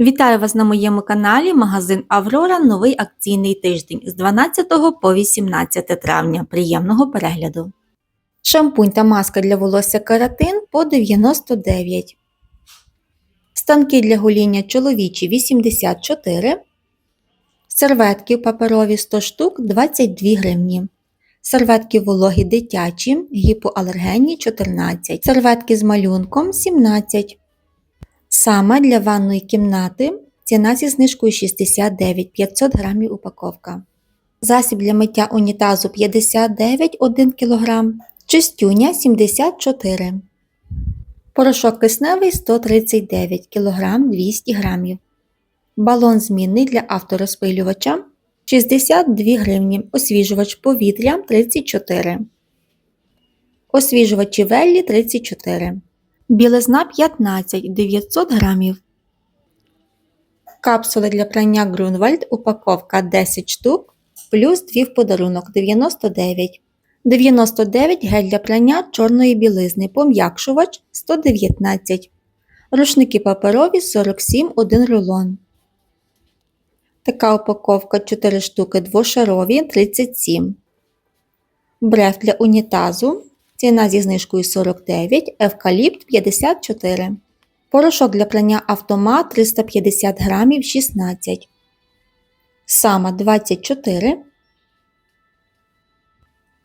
Вітаю вас на моєму каналі Магазин Аврора. Новий акційний тиждень з 12 по 18 травня. Приємного перегляду. Шампунь та маска для волосся каратин по 99. Станки для гоління чоловічі 84. Серветки паперові 100 штук 22 гривні. Серветки вологі дитячі, гіпоалергенні 14. Серветки з малюнком 17. Саме для ванної кімнати ціна зі знижкою 69 500 грамів упаковка. Засіб для миття унітазу 59 1 кг, чистюня 74 Порошок кисневий 139 кг 200 г. Балон змінний для авторозпилювача 62 гривні. Освіжувач повітря 34 Освіжувачі Веллі 34 Білизна 15 900 грамів. Капсули для прання Grunwald упаковка 10 штук плюс 2 в подарунок 99. 99 гель для прання чорної білизни пом'якшувач 119. Рушники паперові 47 1 рулон. Така упаковка 4 штуки двошарові 37. Бреф для унітазу Ціна зі знижкою 49, евкаліпт 54. Порошок для прання автомат 350 грамів 16. Сама 24.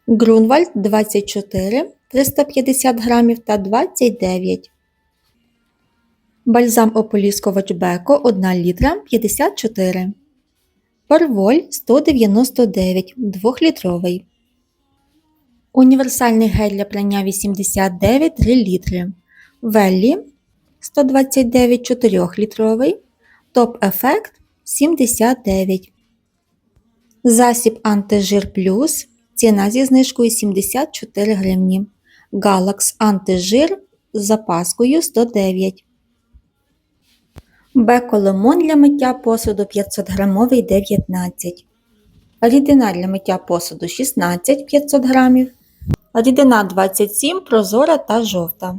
Грунвальд 24 350 грамів та 29. Бальзам ополіскувач Беко 1 літра 54. Парволь 199 2-літровий. Універсальний гель для прання 89 3 літри. Веллі 129 4-літровий. Топ Ефект 79. Засіб антижир плюс. Ціна зі знижкою 74 гривні. Галакс антижир з запаскою 109. Беко лимон для миття посуду 500 грамовий 19. Рідина для миття посуду 16 500 грамів. Рідина 27 прозора та жовта.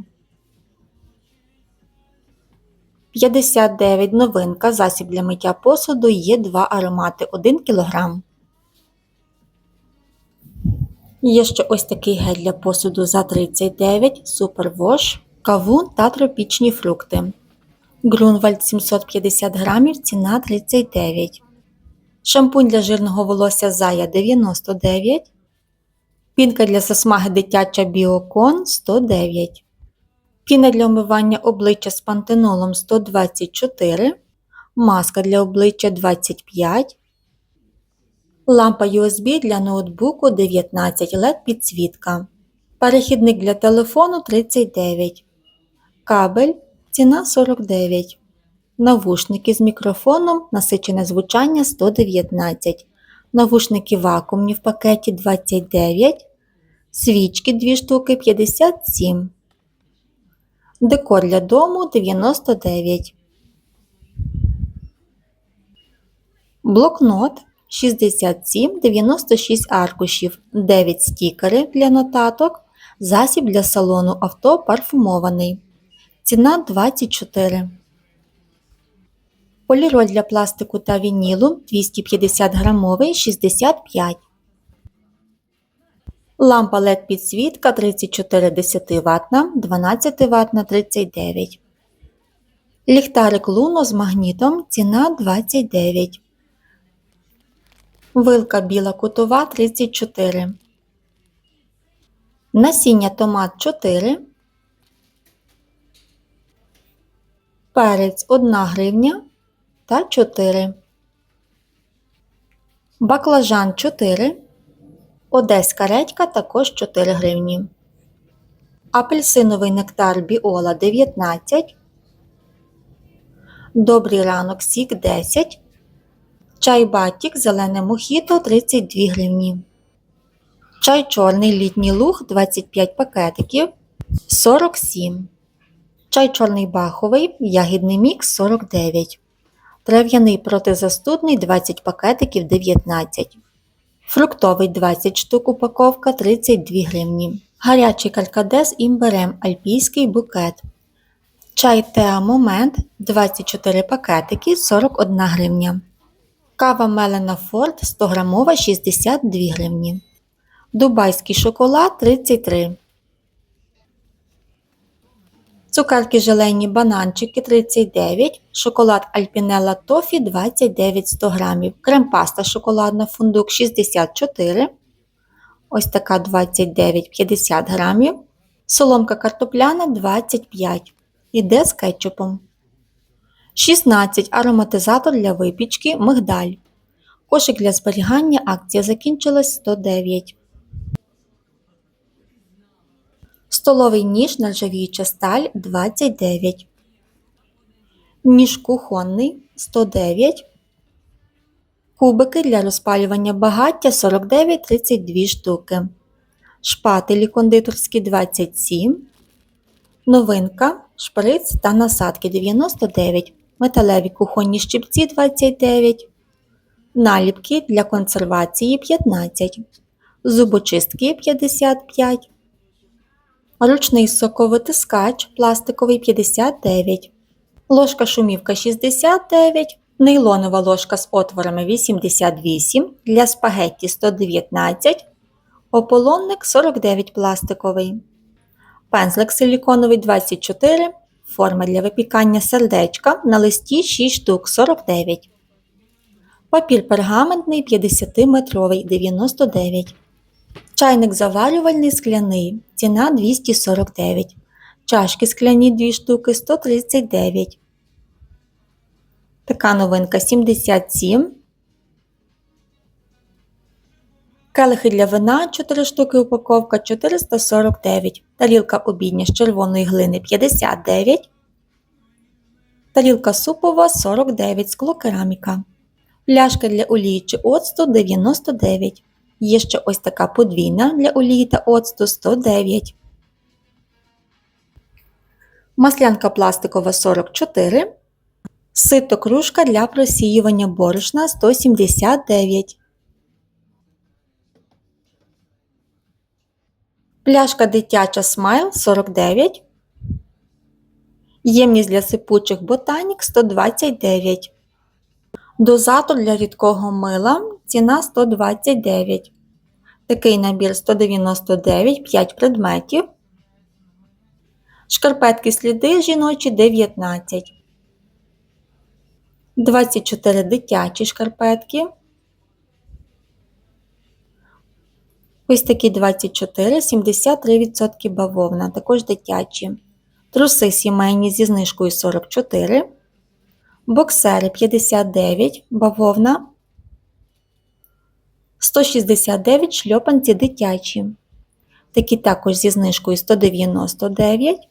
59 новинка. Засіб для миття посуду є 2 аромати 1 кг. Є ще ось такий гель для посуду за 39 Superwash, кавун та тропічні фрукти. Грунвальд 750 грамів, ціна 39. Шампунь для жирного волосся Зая 99. Пінка для засмаги дитяча Біокон 109. Піна для омивання обличчя з пантенолом 124. Маска для обличчя 25. Лампа USB для ноутбуку 19 LED підсвітка. Перехідник для телефону 39. Кабель ціна 49. Навушники з мікрофоном насичене звучання 119. Навушники вакуумні в пакеті 29. Свічки 2 штуки 57. Декор для дому 99. Блокнот 67 96 аркушів, 9 стікери для нотаток, засіб для салону авто парфумований. Ціна 24. Поліроль для пластику та вінілу 250 грамовий 65. Лампа LED підсвітка 34 10 ватна, 12 ватна 39. Ліхтарик Луно з магнітом ціна 29. Вилка біла кутова 34. Насіння томат 4. Перець 1 гривня та 4. Баклажан 4. Одеська редька також 4 гривні. Апельсиновий нектар біола 19. Добрий ранок сік 10. Чай батік зелене мохіто 32 гривні. Чай чорний літній луг 25 пакетиків 47. Чай чорний баховий, ягідний мікс 49. Трав'яний протизастудний 20 пакетиків 19. Фруктовий 20 штук упаковка 32 гривні. Гарячий каркадес імберем альпійський букет Чай Теа Момент 24 пакетики 41 гривня. Кава Мелена Форд 100 грамова 62 гривні. Дубайський шоколад 33. Цукерки желейні бананчики 39, шоколад Альпінелла Тофі 29 100 грамів, крем-паста шоколадна фундук 64, ось така 29,50 грамів, соломка картопляна 25, іде з кетчупом. 16 ароматизатор для випічки мигдаль. Кошик для зберігання акція закінчилась 109. Столовий ніж нержавіюча сталь 29. Ніж кухонний 109. Кубики для розпалювання багаття 49-32 штуки. Шпателі кондитерські 27. Новинка, шприц та насадки 99. Металеві кухонні щипці 29. Наліпки для консервації 15. Зубочистки 55. Ручний соковитискач пластиковий 59, ложка шумівка 69, нейлонова ложка з отворами 88, для спагетті 119, ополонник 49 пластиковий, пензлик силіконовий 24, форма для випікання сердечка на листі 6 штук 49, папір пергаментний 50-метровий 99. Чайник заварювальний скляний, ціна 249. Чашки скляні 2 штуки 139. Така новинка 77. Келихи для вина 4 штуки упаковка 449. Тарілка обідня з червоної глини 59. Тарілка супова 49 склокераміка. Пляшка для олії чи оцту 99. Є ще ось така подвійна для олії та оцту 109. Маслянка пластикова 44. Сито кружка для просіювання борошна 179. Пляшка дитяча смайл 49. Ємність для сипучих ботанік 129. Дозатор для рідкого мила ціна 129. Такий набір 199, 5 предметів. Шкарпетки сліди жіночі 19. 24 дитячі шкарпетки. Ось такі 24, 73% бавовна, також дитячі. Труси сімейні зі знижкою 44. Боксери 59, бавовна 169 шльопанці дитячі. Такі також зі знижкою 199.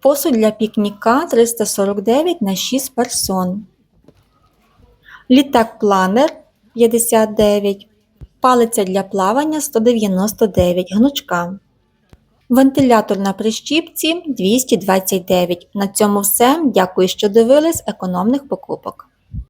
Посуд для пікніка 349 на 6 персон. Літак планер 59. Палиця для плавання 199 гнучка. Вентилятор на прищіпці 229. На цьому все. Дякую, що дивились економних покупок.